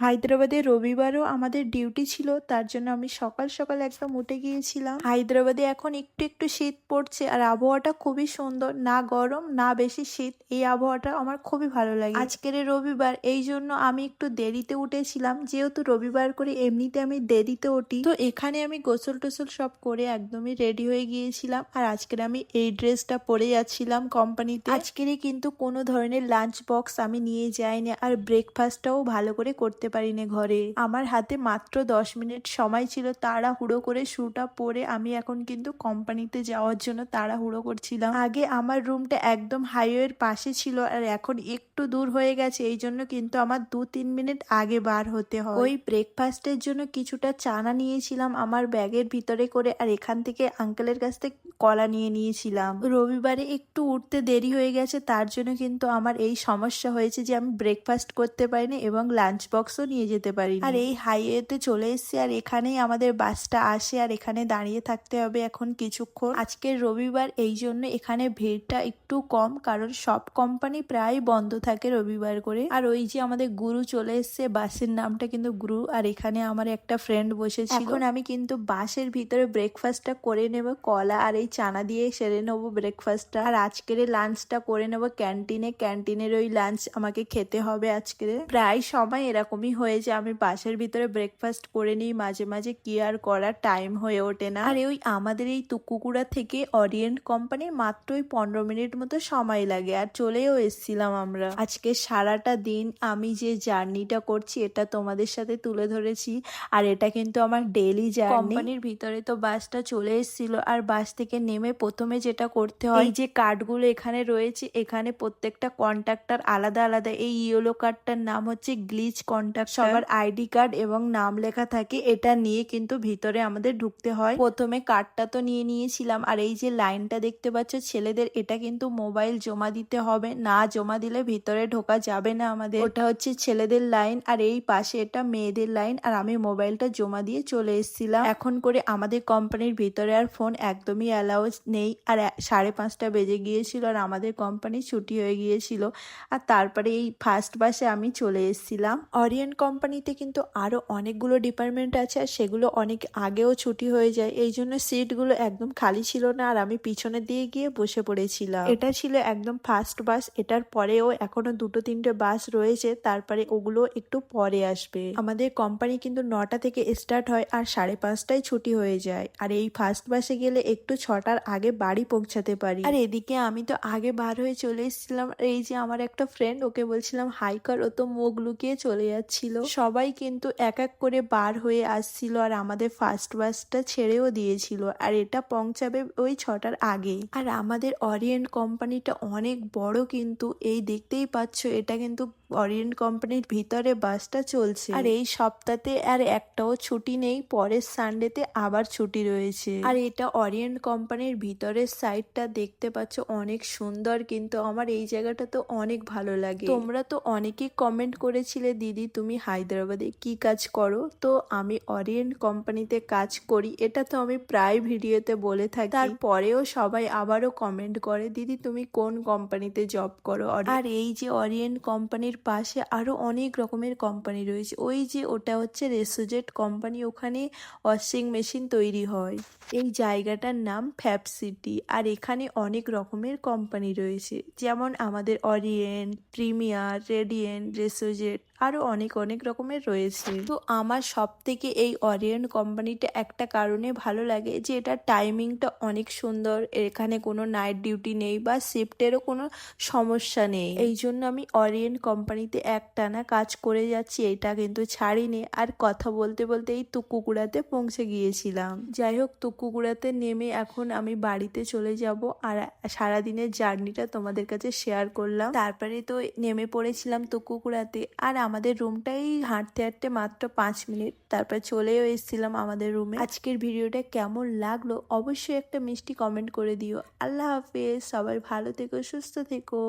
হায়দ্রাবাদে রবিবারও আমাদের ডিউটি ছিল, তার জন্য আমি সকাল সকাল একদম উঠে গিয়েছিলাম। হায়দ্রাবাদে এখন একটু একটু শীত পড়ছে আর আবহাওয়াটা খুবই সুন্দর, না গরম, না বেশি শীত, এই আবহাওয়াটা আমার খুবই ভালো লাগে। আজকের রবিবার, এই জন্য আমি একটু দেরিতে উঠেছিলাম, যেহেতু রবিবার করে এমনিতে আমি দেরিতে উঠি। তো এখানে আমি গোসল টোসল সব করে একদমই রেডি হয়ে গিয়েছিলাম আর আজকের আমি এই ড্রেসটা পরে যাচ্ছিলাম কোম্পানিতে। আজকেরই কিন্তু কোনো ধরনের লাঞ্চ বক্স আমি নিয়ে যাইনি আর ব্রেকফাস্টটাও ভালো করে করতে পারিনি ঘরে। আমার হাতে মাত্র দশ মিনিট সময় ছিল, তাড়াহুড়ো করে শুটা পরে আমি এখন কিন্তু কোম্পানিতে যাওয়ার জন্য তাড়াহুড়ো করছিলাম। আগে আমার রুমটা একদম হাইওয়ের পাশে ছিল আর এখন একটু দূর হয়ে গেছে, এই জন্য কিন্তু আমার দু তিন মিনিট আগে বার হতে হয়। ওই ব্রেকফাস্টের জন্য কিছুটা চানা নিয়েছিলাম আমার ব্যাগের ভিতরে করে আর এখান থেকে আঙ্কেলের কাছ থেকে কলা নিয়ে নিয়েছিলাম। রবিবারে একটু উঠতে দেরি হয়ে গেছে, তার জন্য কিন্তু আমার এই সমস্যা হয়েছে যে আমি ব্রেকফাস্ট করতে পারিনি এবং লাঞ্চ বক্সও নিয়ে যেতে পারি আর এই হাইওয়েতে চলে এসেছি আর এখানেই আমাদের বাসটা আসে আর এখানে দাঁড়িয়ে থাকতে হবে এখন কিছুক্ষণ। আজকের রবিবার, এই জন্য এখানে ভিড়টা একটু কম কারণ সব কোম্পানি প্রায় বন্ধ থাকে রবিবার করে। আর ওই যে আমাদের গুরু চলে এসছে বাসের নামটা কিন্তু গুরু আর এখানে আমার একটা ফ্রেন্ড বসেছিল। এখন আমি কিন্তু বাসের ভিতরে ব্রেকফাস্টটা করে নেব, কলা আর এই চানা দিয়ে সেরে নেব ব্রেকফাস্টটা আর আজকের লাঞ্চটা করে নেব ক্যান্টিনে ক্যান্টিনের ওই লাঞ্চ আমাকে খেতে হবে আজকের প্রায় সময় এরকমই হয়ে যে আমি বাসের ভিতরে ব্রেকফাস্ট করে নিই। মাঝে মাঝে কি আর করার টাইম হয়ে ওঠে না। আর ওই আমাদের এই তুকুকুড়া থেকে অরিয়েন্ট কোম্পানির মাত্র ওই পনেরো মিনিট মতো সময় লাগে। আর চলেও এসছিলাম আমরা। আজকে সারাটা দিন আমি যে জার্নিটা করছি, এটা তোমাদের সাথে তুলে ধরেছি। আর এটা কিন্তু আমার ডেলি জার্নি কোম্পানির ভিতরে তো বাসটা চলে এসেছিল। আর বাস থেকে নেমে প্রথমে যেটা করতে হয় এই যে কার্ডগুলো এখানে রয়েছে এখানে প্রত্যেকটা কন্ট্রাক্টর আলাদা আলাদা এই ইয়েলো কার্ডটার নাম হচ্ছে গ্লিচ কন্ট্রাক্ট সবার আইডি কার্ড এবং নাম লেখা থাকে এটা নিয়ে কিন্তু ভিতরে আমাদের ঢুকতে হয়। প্রথমে কার্ডটা তো নিয়ে নিয়েছিলাম আর এই যে লাইনটা দেখতে পাচ্ছ ছেলেদের এটা কিন্তু মোবাইল জমা দিতে হবে না জমা দিলে ভিতরে ঢোকা যাবে না আমাদের। ওটা হচ্ছে ছেলেদের লাইন আর এই পাশে এটা মেয়েদের লাইন আর আমি মোবাইলটা জমা দিয়ে চলে এসেছিলাম। এখন করে আমাদের কোম্পানির ভিতরে আর ফোন একদমই অ্যালাউজ নেই। আর সাড়ে পাঁচটা বেজে গিয়েছিল আর আমাদের কোম্পানি ছুটি হয়ে গিয়েছিল। আর তারপরে এই ফার্স্ট বাসে আমি চলে এসেছিলাম। অরিয়েন্ট কোম্পানিতে কিন্তু আরও অনেকগুলো ডিপার্টমেন্ট আছে আর সেগুলো অনেক আগেও ছুটি হয়ে যায়। এই জন্য সিটগুলো একদম খালি ছিল না আর আমি পিছনের দিকে গিয়ে বসে পড়েছিলাম। এটা ছিল একদম ফার্স্ট বাস এটার পরেও এখনও দুটো তিনটে বাস রয়েছে। তারপরে ওগুলো একটু পরে আসবে। আমাদের কোম্পানি কিন্তু নটা থেকে স্টার্ট হয় আর সাড়ে পাঁচটায় ছুটি হয়ে যায়। আর এই ফার্স্ট বাসে গেলে একটু ছটার আগে বাড়ি পৌঁছাতে পারি। আর এদিকে আমি তো আগে বার হয়ে চলে এসেছিলাম। এই যে আমার একটা ফ্রেন্ড ওকে বলছিলাম, হাই কর। ও তো মুখ লুকিয়ে চলে যাচ্ছিল। সবাই কিন্তু এক এক করে বার হয়ে আসছিল আর আমাদের ফার্স্ট বাসটা ছেড়েও দিয়েছিল। আর এটা পৌঁছাবে ওই ছটার আগে। আর আমাদের অরিয়েন্ট কোম্পানিটা অনেক বড় কিন্তু, এই দেখতেই পাচ্ছ, এটা কিন্তু অরিয়েন্ট কোম্পানির ভিতরে বাসটা চলছে। আর এই সপ্তাহে আর একটাও ছুটি নেই পরের সানডেতে আবার ছুটি রয়েছে। আর এটা অরিয়েন্ট কোম্পানির ভিতরের সাইডটা দেখতে পাচ্ছ অনেক সুন্দর কিন্তু আমার এই জায়গাটা তো অনেক ভালো লাগে। তোমরা তো অনেকেই কমেন্ট করেছিলে দিদি তুমি হায়দ্রাবাদে কি কাজ করো? তো আমি অরিয়েন্ট কোম্পানিতে কাজ করি এটা তো আমি প্রায় ভিডিওতে বলে থাকি। তারপরেও সবাই আবারও কমেন্ট করে দিদি তুমি কোন কোম্পানিতে জব করো? আর এই যে অরিয়েন্ট কোম্পানির পাশে আরও অনেক রকমের কোম্পানি রয়েছে। ওই যে ওটা হচ্ছে রেসোজেট কোম্পানি ওখানে ওয়াশিং মেশিন তৈরি হয়। এই জায়গাটার নাম ফ্যাব সিটি। আর এখানে অনেক রকমের কোম্পানি রয়েছে। যেমন আমাদের অরিয়েন্ট, প্রিমিয়ার, রেডিয়েন্ট, রেসোজেট আরও অনেক অনেক রকমের রয়েছে। তো আমার সব থেকে এই অরিয়েন্ট কোম্পানিটা একটা কারণে ভালো লাগে যে এটা টাইমিংটা অনেক সুন্দর। এখানে কোনো নাইট ডিউটি নেই বা শিফটেরও কোনো সমস্যা নেই। এই জন্য আমি অরিয়েন্ট কোম্পানিতে একটানা কাজ করে যাচ্ছি, এটা কিন্তু ছাড়িনি। আর কথা বলতে বলতে এই তুকুকুড়াতে পৌঁছে গিয়েছিলাম। যাই হোক তুকুকুড়াতে নেমে এখন আমি বাড়িতে চলে যাব আর সারাদিনের জার্নিটা তোমাদের কাছে শেয়ার করলাম। তারপরে তো নেমে পড়েছিলাম তো তুকুকুড়াতে আর আমাদের রুমটাই হাঁটতে হাঁটতে মাত্র পাঁচ মিনিট। তারপর চলেও এসেছিলাম আমাদের রুমে। আজকের ভিডিওটা কেমন লাগল অবশ্যই একটা মিষ্টি কমেন্ট করে দিও। আল্লাহ হাফেজ, সবাই ভালো থেকো, সুস্থ থেকো।